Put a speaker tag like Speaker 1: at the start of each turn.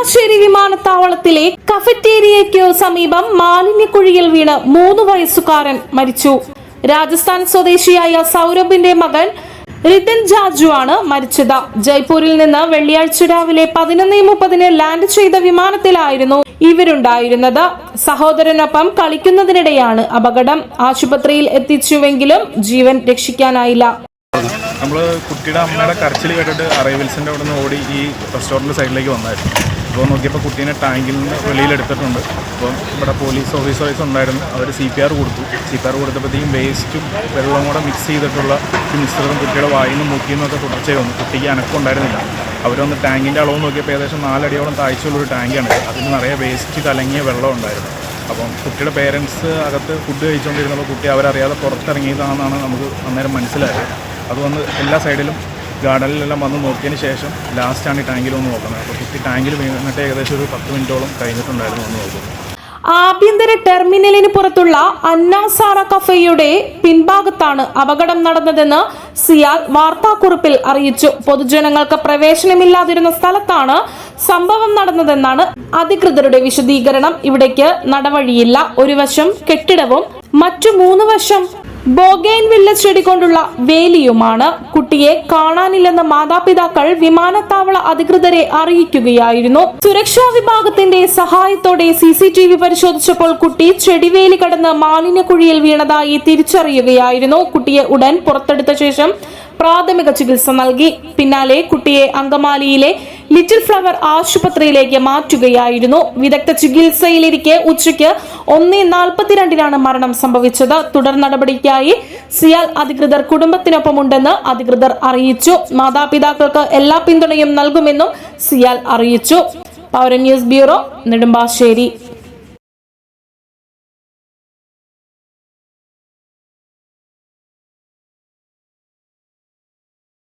Speaker 1: നെടുമ്പാശ്ശേരി വിമാനത്താവളത്തിലെ കഫറ്റേരിയയ്ക്ക് സമീപം മാലിന്യക്കുഴിയിൽ വീണ് മൂന്ന് വയസ്സുകാരൻ മരിച്ചു. രാജസ്ഥാൻ സ്വദേശിയായ സൗരഭിന്റെ മകൻ റിതൻ ജാജു ആണ് മരിച്ചത്. ജയ്പൂരിൽ നിന്ന് വെള്ളിയാഴ്ച രാവിലെ പതിനൊന്ന് മുപ്പതിന് ലാൻഡ് ചെയ്ത വിമാനത്തിലായിരുന്നു ഇവരുണ്ടായിരുന്നത്. സഹോദരനൊപ്പം കളിക്കുന്നതിനിടെയാണ് അപകടം. ആശുപത്രിയിൽ എത്തിച്ചുവെങ്കിലും ജീവൻ രക്ഷിക്കാനായില്ല.
Speaker 2: നമ്മൾ കുട്ടിയുടെ അമ്മയുടെ കരച്ചിൽ കേട്ടിട്ട് അറൈവൽസിന്റെ അവിടെ നിന്ന് ഓടി ഈ റെസ്റ്റോറന്റ് സൈഡിലേക്ക് വന്നായിരുന്നു അപ്പോൾ നോക്കിയപ്പോൾ കുട്ടീനെ ടാങ്കിൽ നിന്ന് വെളിയിലെടുത്തിട്ടുണ്ട്. അപ്പം ഇവിടെ പോലീസ് ഓഫീസേഴ്സ് ഉണ്ടായിരുന്നു. അവർ സി പി ആർ കൊടുത്തു. സി പി ആർ കൊടുത്തപ്പോഴത്തേക്കും വേസ്റ്റും വെള്ളവും കൂടെ മിക്സ് ചെയ്തിട്ടുള്ള മിശ്രിതം കുട്ടിയുടെ വായിൽ നിന്ന് മൂക്കിൽ നിന്നൊക്കെ തുടർച്ചയായി വന്നു. കുട്ടിക്ക് അനക്കം ഉണ്ടായിരുന്നില്ല. അവരൊന്ന് ടാങ്കിന്റെ അളവ് നോക്കിയപ്പോൾ ഏകദേശം നാലടിയോളം താഴ്ചയുള്ളൊരു ടാങ്കാണ്. അതിന് നിറയെ വേസ്റ്റ് കലങ്ങിയ വെള്ളം ഉണ്ടായിരുന്നു. അപ്പം കുട്ടിയുടെ പേരൻസ് അകത്ത് ഫുഡ് കഴിച്ചുകൊണ്ടിരുന്നപ്പോൾ കുട്ടി അവരറിയാതെ പുറത്തിറങ്ങിയതാണെന്നാണ് നമുക്ക് അന്നേരം മനസ്സിലായത്. അത് വന്ന് എല്ലാ സൈഡിലും ഗാർഡനിലെല്ലാം വന്ന് നോക്കിയതിന് ശേഷം ലാസ്റ്റാണ് ഈ ടാങ്കിൽ വന്ന് നോക്കുന്നത്. അപ്പോൾ കുട്ടി ടാങ്കിൽ വീണിട്ട് ഏകദേശം ഒരു പത്ത് മിനിറ്റോളം കഴിഞ്ഞിട്ടുണ്ടായിരുന്നു വന്ന് നോക്കുന്നത്.
Speaker 1: ആഭ്യന്തര ടെർമിനലിന് പുറത്തുള്ള അന്നാസാറ കഫേയുടെ പിൻഭാഗത്താണ് അപകടം നടന്നതെന്ന് സിയാൽ വാർത്താക്കുറിപ്പിൽ അറിയിച്ചു. പൊതുജനങ്ങൾക്ക് പ്രവേശനമില്ലാതിരുന്ന സ്ഥലത്താണ് സംഭവം നടന്നതെന്നാണ് അധികൃതരുടെ വിശദീകരണം. ഇവിടേക്ക് നടവഴിയില്ല. ഒരു വശം കെട്ടിടവും മറ്റു മൂന്ന് വശം വില്ല ചെടി കൊണ്ടുള്ള വേലിയുമാണ്. കുട്ടിയെ കാണാനില്ലെന്ന മാതാപിതാക്കൾ വിമാനത്താവള അധികൃതരെ അറിയിക്കുകയായിരുന്നു. സുരക്ഷാ വിഭാഗത്തിന്റെ സഹായത്തോടെ സി സി ടി വി പരിശോധിച്ചപ്പോൾ കുട്ടി ചെടിവേലി കടന്ന് മാലിന്യക്കുഴിയിൽ വീണതായി തിരിച്ചറിയുകയായിരുന്നു. കുട്ടിയെ ഉടൻ പുറത്തെടുത്ത ശേഷം പ്രാഥമിക ചികിത്സ നൽകി. പിന്നാലെ കുട്ടിയെ അങ്കമാലിയിലെ ലിറ്റിൽ ഫ്ലവർ ആശുപത്രിയിലേക്ക് മാറ്റുകയായിരുന്നു. വിദഗ്ധ ചികിത്സയിലിരിക്കെ ഉച്ചയ്ക്ക് ഒന്ന് നാൽപ്പത്തിരണ്ടിനാണ് മരണം സംഭവിച്ചത്. തുടർ നടപടിക്കായി സിയാൽ അധികൃതർ കുടുംബത്തിനൊപ്പമുണ്ടെന്ന് അധികൃതർ അറിയിച്ചു. മാതാപിതാക്കൾക്ക് എല്ലാ പിന്തുണയും നൽകുമെന്നും സിയാൽ അറിയിച്ചു. പൗരൻ ന്യൂസ് ബ്യൂറോ നെടുമ്പാശ്ശേരി.